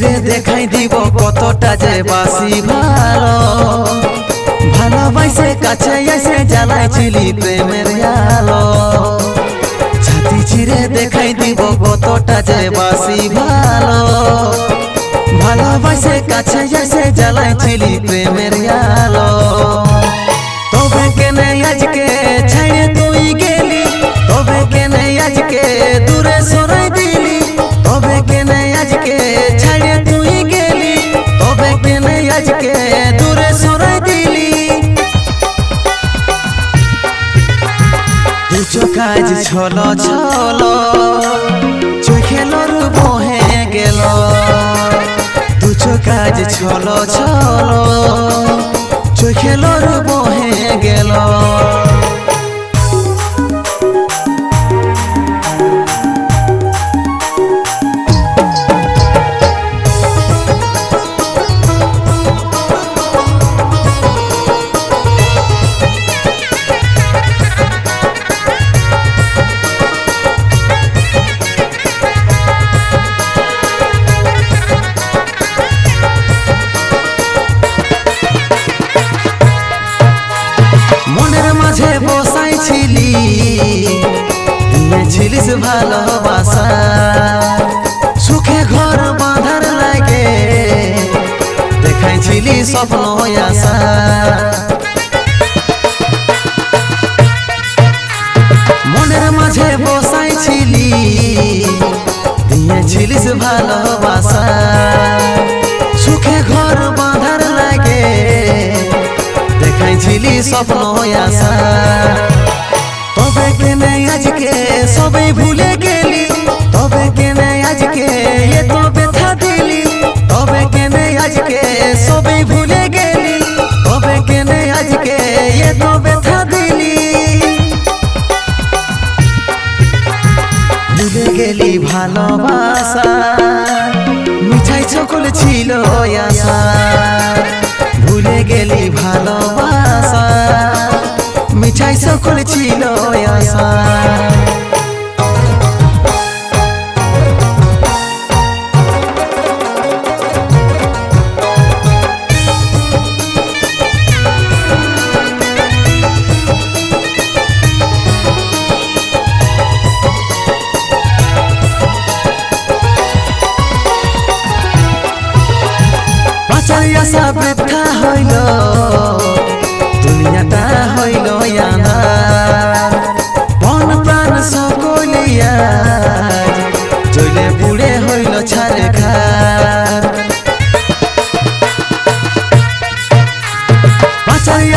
দেখাই দিব কতটা যে বাসি ভালো। ভালোবাসে, কাছে এসে জ্বালাইছিলি প্রেমের আলো। ছাতি ছিঁড়ে দেখাই দিব কতটা যে বাসি ভালো। ভালোবাসে, কাছে এসে জ্বালাইছিলি প্রেমের আলো। দুচো কাজ ছল ছলো চোখেলর বহে গেল। দুচো কাজ ছল ছলো ভালোবাসা। সুখে ঘর বাঁধার লাগে, দেখাইছিলি স্বপ্ন আশা। মনের মাঝে বসাইছিলি, দিয়েছিলিস ভালোবাসা। সুখে ঘর বাঁধার লাগে, দেখাইছিলি স্বপ্ন আশা। তবে কেনে আজকে সবাই ভুলে গেলি, তবে কেনে আজকে? এত ব্যথা দিলি, তবে কেনে আজকে? সবাই ভুলে গেলি, তবে কেনে আজকে? এত ব্যথা দিলি। ভুলে গেলি ভালোবাসা, মিঠাই সকল ছিল আশা। ভুলে গেলি ভালোবাসা, মিঠাই সকল ছিল আশা। আশা বৃদ্ধা হইল, দুনিয়াটা হইল বন প্রাণ সকলিয়া জইলে বুড়ে হইল ছাড়ে খার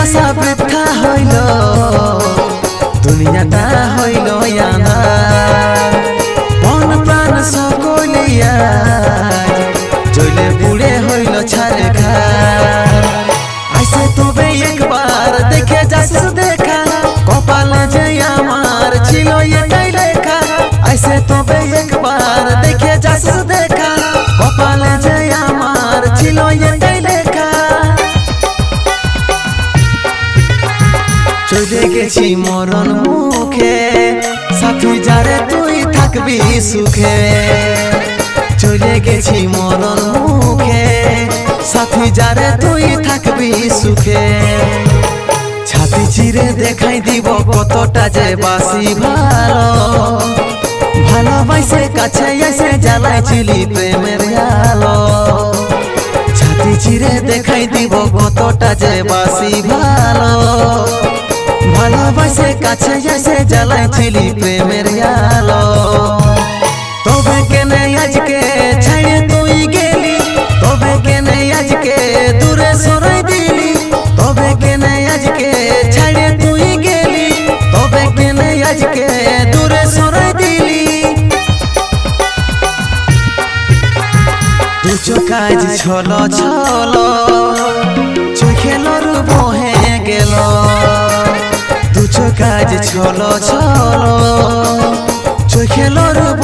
আশা বৃদ্ধা হইল, দুনিয়াটা হইল বন প্রাণ সকলিয়া চলে গেছি মরণ মুখে। সাথী যারে তুই থাকবি সুখে। চলে গেছি মরণ মুখে। সাথী যারে তুই থাকবি সুখে। ছাতি চিরে দেখাই দিব কতটা যে বাসি ভালো। ভালোবাসে, কাছে এসে জ্বালাইছিলি প্রেমের আলো। ছাতি চিরে দেখাই দিব কতটা যে বাসি ভালো। ভালোবাসে, কাছে এসে জ্বালাইছিলি প্রেমের আলো। তবে কেনে আজকে ছাড়ে তুই গেলি? তবে কেনে আজকে দূরে সরাই দিলি? তবে কেনে আজকে ছাড়ে তুই গেলি? তবে কেনে আজকে দূরে সরাই দিলি? দুচো কাজ ছলো ছলো চোখেলর বহে গেল। কাজ চলো চলো। চোখেলর বহে